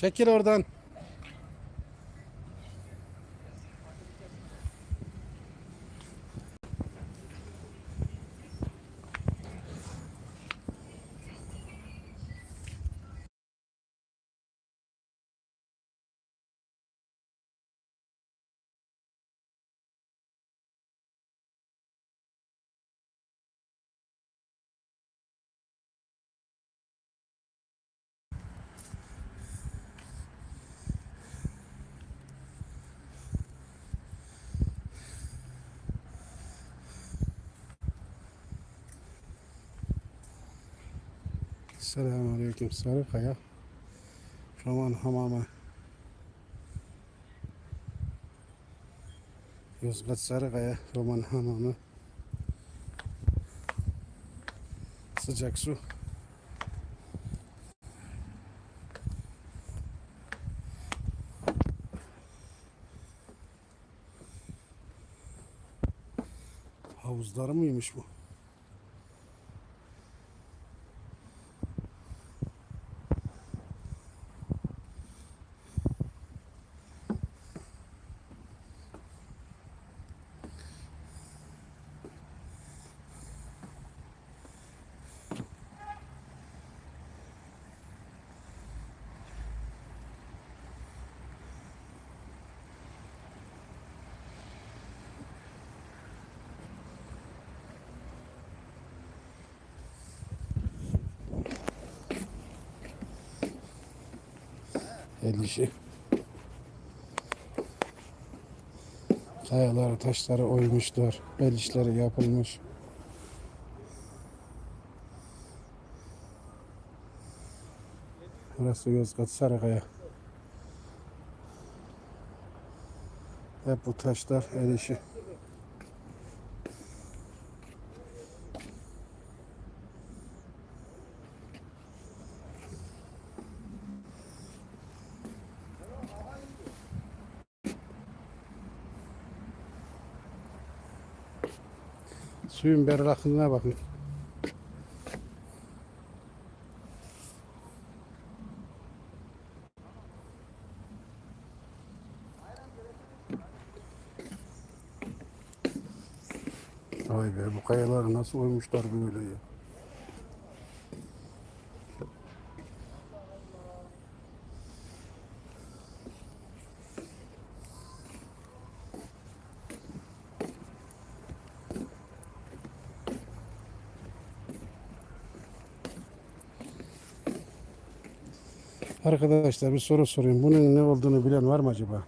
Çekil oradan. Selamünaleyküm Sarıkaya. Roman Hamamı. Yozgat Sarıkaya Roman Hamamı. Sıcak su. Havuzları mıymış bu? El işi. Kayaları, taşları oymuşlar. El işleri yapılmış. Burası Yozgat Sarıkaya. Hep bu taşlar el işi. Suyun berraklığına bakın. Vay be bu kayaları nasıl oymuşlar böyle ya. Arkadaşlar bir soru sorayım. Bunun ne olduğunu bilen var mı acaba?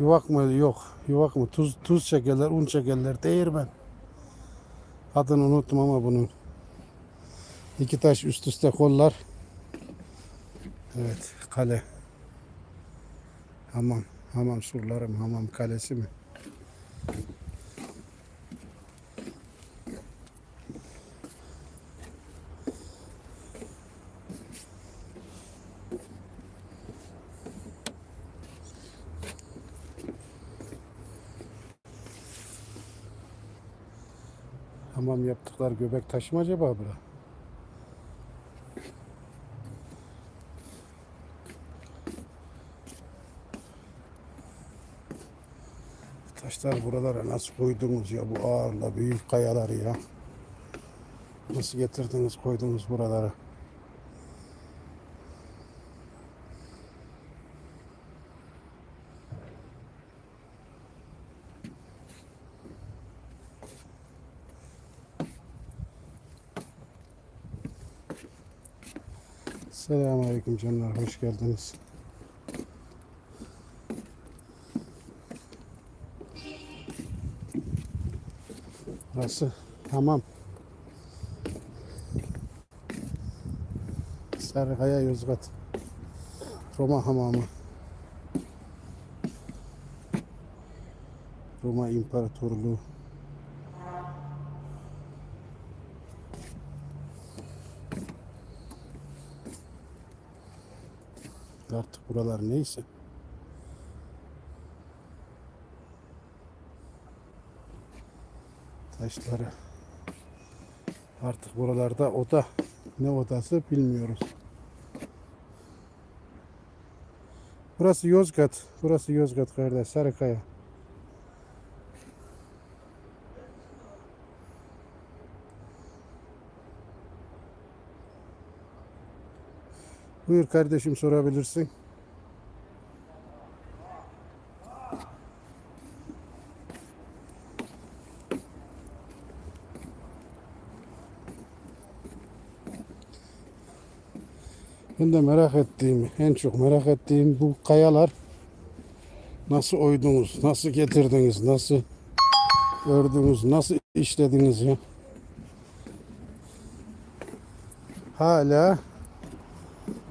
Yuvak mı? Yok. Yuvak mı? Tuz, tuz çekerler, un çekerler. Değirmen. Adını unuttum ama bunun. İki taş üst üste kollar. Evet. Kale. Hamam. Hamam surlarım. Hamam kalesi mi? Hamam yaptıklar göbek taşı mı acaba bura? Taşlar buralara nasıl koydunuz ya bu ağırla büyük kayaları ya. Nasıl getirdiniz koydunuz buralara? Selamünaleyküm canlar hoş geldiniz. Burası hamam. Sarıkaya Yozgat. Roma hamamı. Roma İmparatorluğu. Artık buralar neyse. Taşları. Artık buralarda oda. Ne odası bilmiyoruz. Burası Yozgat. Burası Yozgat kardeş. Sarıkaya. Buyur kardeşim sorabilirsin. Ben de merak ettiğim, en çok merak ettiğim bu kayalar nasıl oydunuz, nasıl getirdiniz, nasıl ördünüz, nasıl işlediniz ya? Hala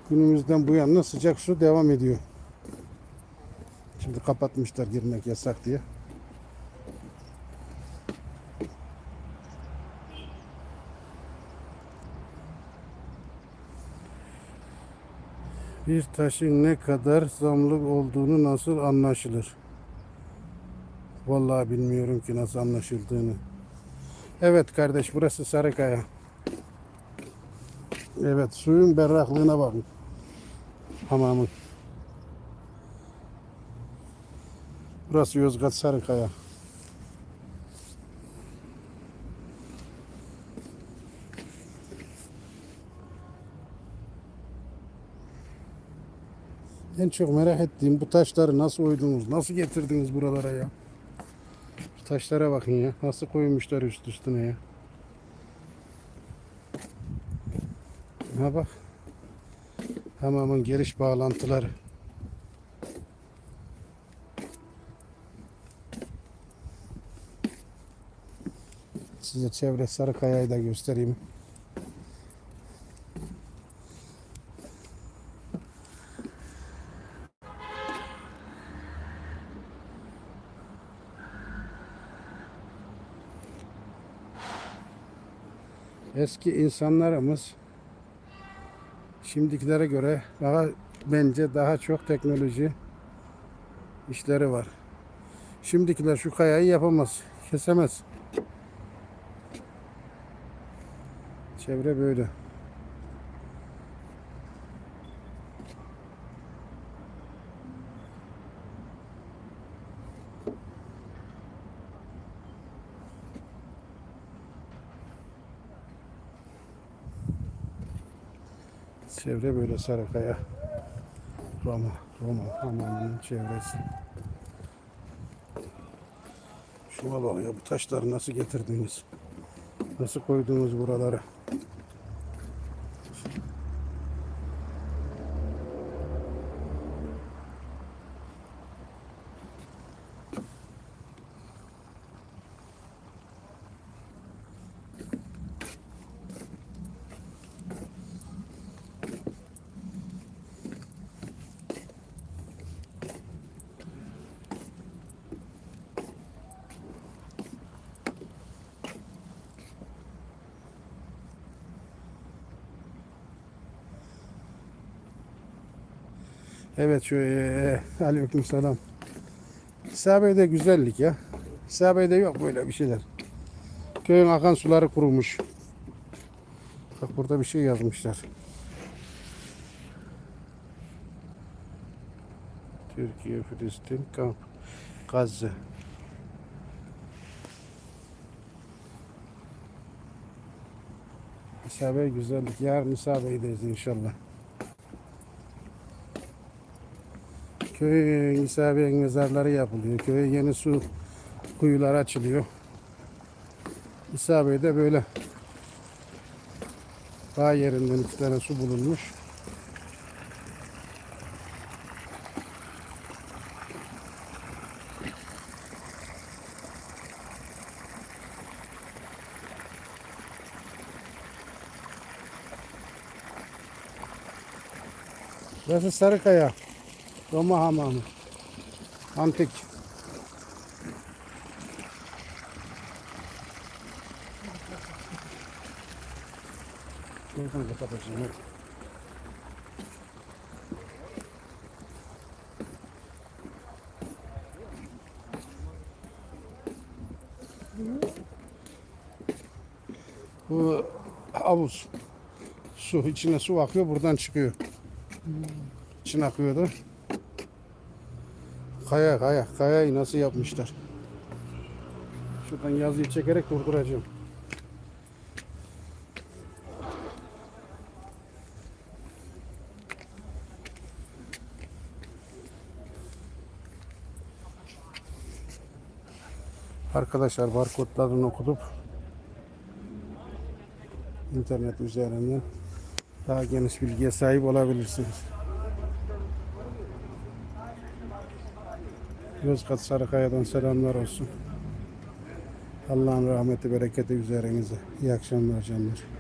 günümüzden bu yana sıcak su devam ediyor. Şimdi kapatmışlar girmek yasak diye. Bir taşın ne kadar zamlık olduğunu nasıl anlaşılır? Vallahi bilmiyorum ki nasıl anlaşıldığını. Evet kardeş burası Sarıkaya. Evet suyun berraklığına bakın. Hamamın. Burası Yozgat Sarıkaya. En çok merak ettiğim bu taşları nasıl oydunuz, nasıl getirdiniz buralara ya? Şu taşlara bakın ya, nasıl koymuşlar üst üstüne ya. Ha bak. Hamamın giriş bağlantıları. Size çevre Sarıkaya'yı da göstereyim. Eski insanlarımız şimdikilere göre daha bence daha çok teknoloji işleri var. Şimdikiler şu kayayı yapamaz, kesemez. Çevre böyle. Çevre böyle Sarıkaya. Roma, Roma hamamının çevresi. Şuna bak ya bu taşları nasıl getirdiniz? Nasıl koydunuz buralara? Evet şöyle aleyküm selam. İsabe'de güzellik ya. İsabe'de yok böyle bir şeyler. Köyün akan suları kurumuş. Bak burada bir şey yazmışlar. Türkiye, Filistin, kamp, Gazze. İsabe güzellik. Yarın İsabe'deyiz inşallah. Köye İsabe'nin mezarları yapılıyor. Köye yeni su kuyular açılıyor. İsabe'de böyle dağ yerinden iki tane su bulunmuş. Burası Sarıkaya. Roma hamamı. Antik. Şuradan kapatacağım. Bu havuz. Su içine su akıyor buradan çıkıyor. İçine akıyordu. Kaya kaya. Kayayı nasıl yapmışlar? Şuradan yazıyı çekerek durduracağım. Arkadaşlar barkodlarını okutup internet üzerinden daha geniş bilgiye sahip olabilirsiniz. Yozgat Sarıkaya'dan selamlar olsun. Allah'ın rahmeti bereketi üzerinize. İyi akşamlar canlar.